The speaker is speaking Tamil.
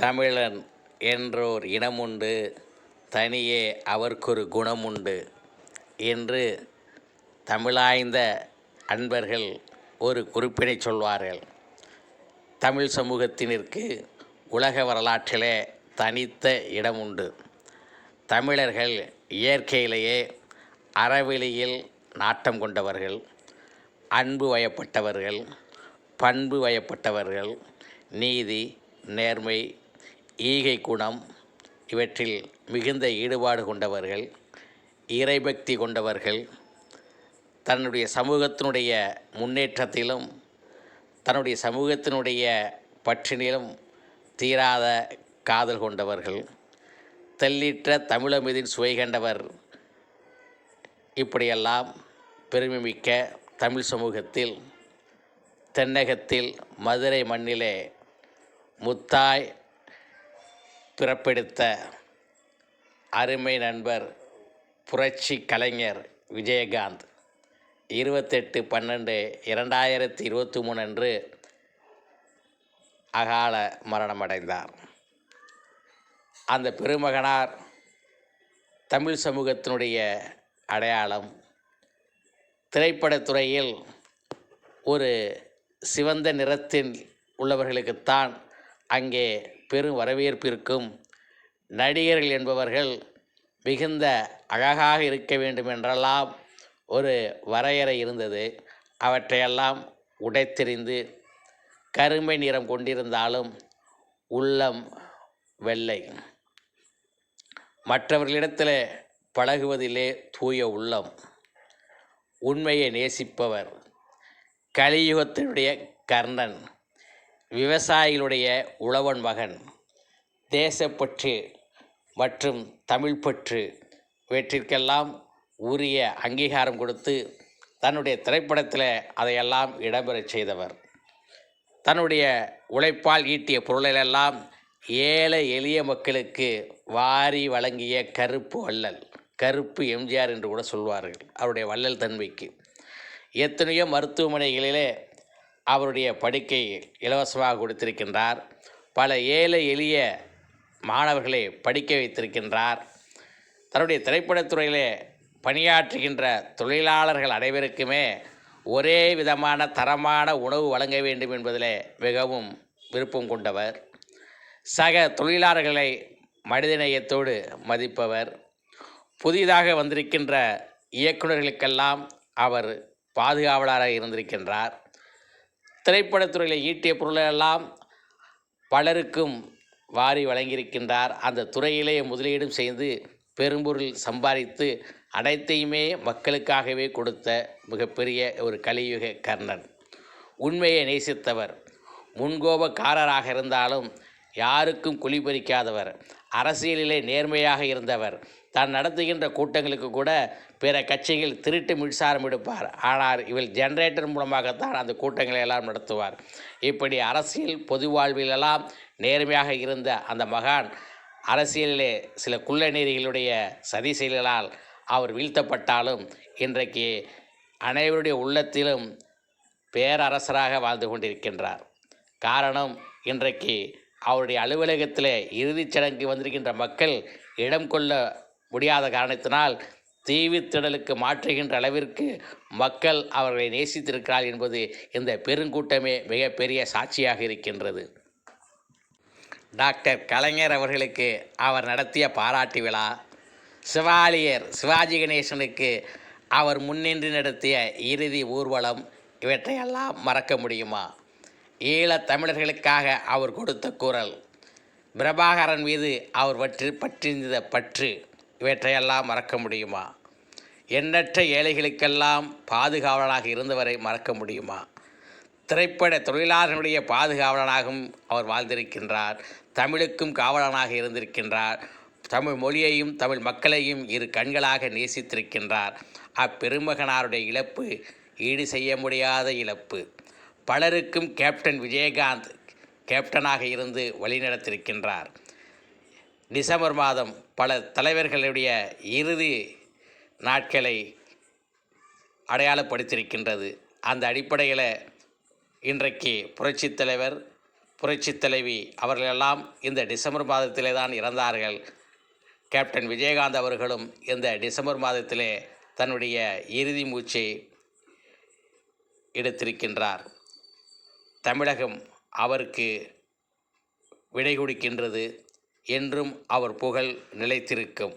தமிழன் என்றோர் இனமுண்டு தனியே அவர்க்கொரு குணமுண்டு என்று தமிழாய்ந்த அன்பர்கள் ஒரு குறிப்பினை சொல்வார்கள். தமிழ் சமூகத்தினருக்கு உலக வரலாற்றிலே தனித்த இடம் உண்டு தமிழர்கள் இயற்கையிலேயே அறவெளியில் நாட்டம் கொண்டவர்கள் அன்பு வயப்பட்டவர்கள் பண்பு வயப்பட்டவர்கள் நீதி நேர்மை ஈகை குணம் இவற்றில் மிகுந்த ஈடுபாடு கொண்டவர்கள் இறைபக்தி கொண்டவர்கள் தன்னுடைய சமூகத்தினுடைய முன்னேற்றத்திலும் தன்னுடைய சமூகத்தினுடைய பற்றினிலும் தீராத காதல் கொண்டவர்கள் தெல்லிற்ற தமிழமிதின் சுவை கண்டவர். இப்படியெல்லாம் பெருமைமிக்க தமிழ் சமூகத்தில் தென்னகத்தில் மதுரை மண்ணிலே முத்தாய் பிறப்பெடுத்த அருமை நண்பர் புரட்சி கலைஞர் விஜயகாந்த். இருபத்தெட்டு பன்னெண்டு இரண்டாயிரத்தி இருபத்தி மூணு அன்று அகால மரணமடைந்தார். அந்த பெருமகனார் தமிழ் சமூகத்தினுடைய அடையாளம் திரைப்படத்துறையில் ஒரு சிவந்த நிறத்தில் உள்ளவர்களுக்குத்தான் அங்கே பெரும் வரவேற்பு இருக்கும். நடிகர்கள் என்பவர்கள் மிகுந்த அழகாக இருக்க வேண்டும் என்றெல்லாம் ஒரு வரையறை இருந்தது. அவற்றையெல்லாம் உடைத்தெறிந்து கருமை நிறம் கொண்டிருந்தாலும் உள்ளம் வெள்ளை. மற்றவர்களிடத்தில் பழகுவதிலே தூய உள்ளம். உண்மையை நேசிப்பவர். கலியுகத்தினுடைய கர்ணன். விவசாயிகளுடைய உழவன் மகன் தேசப்பற்று மற்றும் தமிழ்ப்பற்று வெற்றிற்கெல்லாம் இவற்றிற்கெல்லாம் உரிய அங்கீகாரம் கொடுத்து தன்னுடைய திரைப்படத்தில் அதையெல்லாம் இடம்பெறச் செய்தவர். தன்னுடைய உழைப்பால் ஈட்டிய பொருளெல்லாம் ஏழை எளிய மக்களுக்கு வாரி வழங்கிய கருப்பு வள்ளல் கருப்பு எம்ஜிஆர் என்று கூட சொல்வார்கள் அவருடைய வள்ளல் தன்மைக்கு. எத்தனையோ மருத்துவமனைகளிலே அவருடைய படுக்கை இலவசமாக கொடுத்திருக்கின்றார். பல ஏழை எளிய மாணவர்களை படிக்க வைத்திருக்கின்றார். தன்னுடைய திரைப்படத்துறையிலே பணியாற்றுகின்ற தொழிலாளர்கள் அனைவருக்குமே ஒரே விதமான தரமான உணவு வழங்க வேண்டும் என்பதிலே மிகவும் விருப்பம் கொண்டவர். சக தொழிலாளர்களை மனிதநேயத்தோடு மதிப்பவர். புதிதாக வந்திருக்கின்ற இயக்குநர்களுக்கெல்லாம் அவர் பாதுகாவலராக இருந்திருக்கின்றார். திரைப்படத்துறையில் ஈட்டிய பொருளெல்லாம் பலருக்கும் வாரி வழங்கியிருக்கின்றார். அந்த துறையிலே முதலீடும் செய்து பெரும்பொருள் சம்பாதித்து அனைத்தையுமே மக்களுக்காகவே கொடுத்த மிகப்பெரிய ஒரு கலியுக கர்ணன். உண்மையை நேசித்தவர். முன்கோபக்காரராக இருந்தாலும் யாருக்கும் குழிபறிக்காதவர் அரசியலிலே நேர்மையாக இருந்தவர். தான் நடத்துகின்ற கூட்டங்களுக்கு கூட பிற கட்சிகள் திருட்டு மின்சாரம் எடுப்பார். ஆனால் இவள் ஜெனரேட்டர் மூலமாகத்தான் அந்த கூட்டங்களை எல்லாம் நடத்துவார். இப்படி அரசியல் பொது வாழ்விலெல்லாம் நேர்மையாக இருந்த அந்த மகான் அரசியலிலே சில குள்ளநீரிகளுடைய சதி செயல்களால் அவர் வீழ்த்தப்பட்டாலும் இன்றைக்கு அனைவருடைய உள்ளத்திலும் பேரரசராக வாழ்ந்து கொண்டிருக்கின்றார். காரணம் இன்றைக்கு அவருடைய அலுவலகத்தில் இறுதிச் சடங்கு வந்திருக்கின்ற மக்கள் இடம் கொள்ள முடியாத காரணத்தினால் தீவுத்திடலுக்கு மாற்றுகின்ற அளவிற்கு மக்கள் அவர்களை நேசித்திருக்கிறார் என்பது இந்த பெருங்கூட்டமே மிகப்பெரிய சாட்சியாக இருக்கின்றது. டாக்டர் கலைஞர் அவர்களுக்கு அவர் நடத்திய பாராட்டு விழா சிவாலியர் சிவாஜி கணேசனுக்கு அவர் முன்னின்று நடத்திய இறுதி ஊர்வலம் இவற்றையெல்லாம் மறக்க முடியுமா? ஈழத் தமிழர்களுக்காக அவர் கொடுத்த குரல் பிரபாகரன் மீது அவர் பற்றி பற்றிருந்த பற்று. இவற்றையெல்லாம் மறக்க முடியுமா? எண்ணற்ற ஏழைகளுக்கெல்லாம் பாதுகாவலனாக இருந்தவரை மறக்க முடியுமா? திரைப்பட தொழிலாளர்களுடைய பாதுகாவலனாகவும் அவர் வாழ்ந்திருக்கின்றார். தமிழுக்கும் காவலனாக இருந்திருக்கின்றார். தமிழ் மொழியையும் தமிழ் மக்களையும் இரு கண்களாக நேசித்திருக்கின்றார். அப்பெருமகனாருடைய இழப்பு ஈடு செய்ய முடியாத இழப்பு. பலருக்கும் கேப்டன் விஜயகாந்த் கேப்டனாக இருந்து வழிநடத்திருக்கின்றார். டிசம்பர் மாதம் பல தலைவர்களுடைய இறுதி நாட்களை அடையாளப்படுத்தியிருக்கின்றது. அந்த அடிப்படையில் இன்றைக்கு புரட்சித் தலைவர் புரட்சித் தலைவி அவர்களெல்லாம் இந்த டிசம்பர் மாதத்திலே தான் இறந்தார்கள். கேப்டன் விஜயகாந்த் அவர்களும் இந்த டிசம்பர் மாதத்திலே தன்னுடைய இறுதி மூச்சை எடுத்திருக்கின்றார். தமிழகம் அவருக்கு விடை கொடுக்கின்றது. என்றும் அவர் புகழ் நிலைத்திருக்கும்.